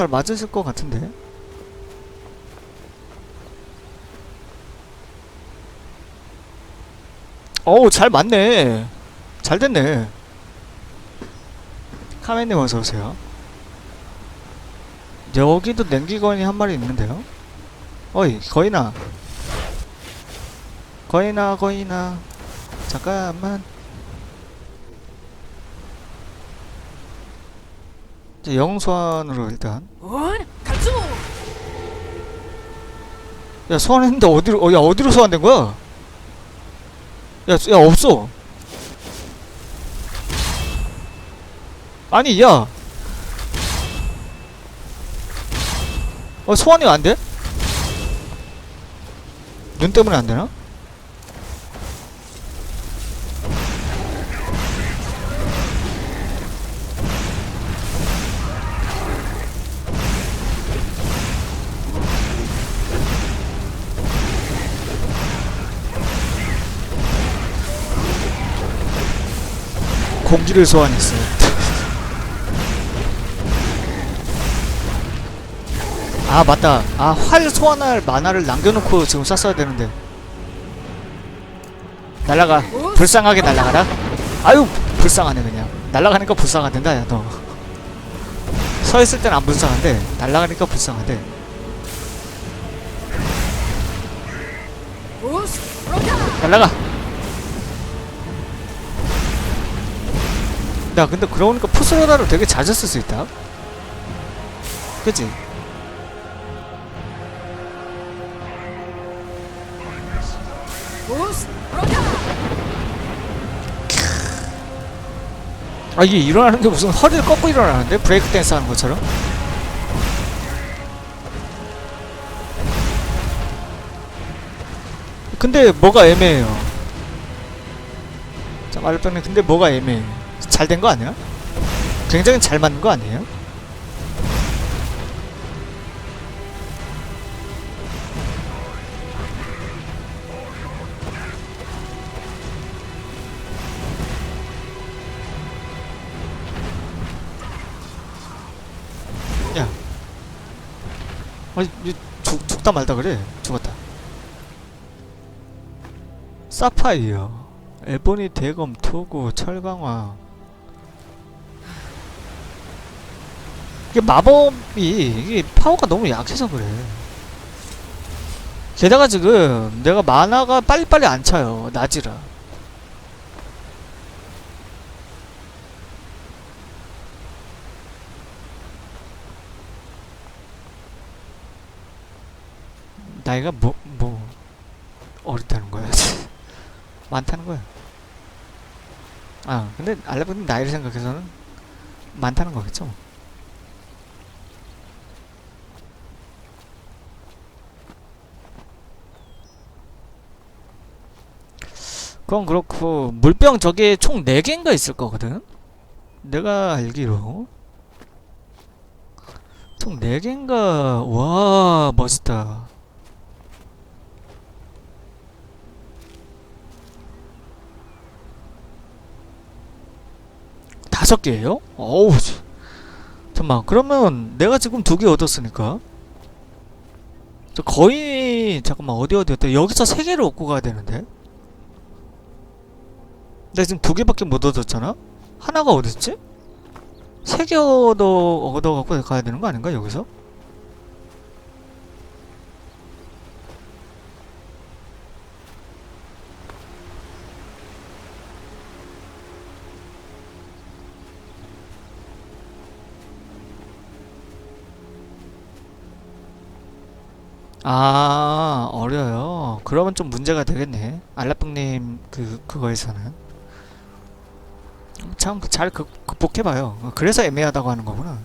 잘 맞으실 것 같은데? 어우 잘 맞네. 잘 됐네. 카멘님 어서오세요. 여기도 냉기거인이 한 마리 있는데요? 어이 거인아. 거인아 거인아. 잠깐만 이제 영수환으로 일단 야 소환했는데 어디로 어, 야 어디로 소환된 거야? 야, 야 없어 아니 야 어, 소환이 안 돼? 눈 때문에 안 되나? 공기를 소환했어요. 아 맞다. 아 활 소환할 만화를 남겨놓고 지금 쐈어야 되는데. 날라가. 불쌍하게 날라가라. 아유 불쌍하네 그냥. 날라가니까 불쌍하된다 야 너. 서 있을 땐 안 불쌍한데 날라가니까 불쌍하대. 날라가. 야 근데 그러니까 푸스로다를 되게 자주 쓸 수 있다 그치? 아 이게 일어나는 게 무슨 허리를 꺾고 일어나는데? 브레이크 댄스 하는 것처럼? 근데 뭐가 애매해요 자 말병님 근데 뭐가 애매해 잘 된 거 아니야? 굉장히 잘 맞는 거 아니에요? 야. 아니 이 죽, 죽다 말다 그래. 죽었다. 사파이어. 에보니 대검 투구 철강화 이게 마법이 이게 파워가 너무 약해서 그래 게다가 지금 내가 만화가 빨리빨리 안 차요 낮이라 나이가 뭐, 뭐, 어리다는 거야? 많다는 거야. 아, 근데 알라딘 나이를 생각해서는 많다는 거겠죠? 그건 그렇고, 물병 저게 총 4개인가 있을 거거든? 내가 알기로. 총 4개인가, 와, 멋있다. 다섯 개예요? 어우, 씨. 잠깐만. 그러면 내가 지금 두 개 얻었으니까. 저 거의 잠깐만 어디 어디였다. 여기서 세 개를 얻고 가야 되는데. 내가 지금 두 개밖에 못 얻었잖아. 하나가 어딨지? 세 개 얻어 얻어 갖고 가야 되는 거 아닌가 여기서? 아 어려요. 그러면 좀 문제가 되겠네. 알라빵님 그 그거에서는 참 잘 극복해봐요. 그래서 애매하다고 하는 거구나.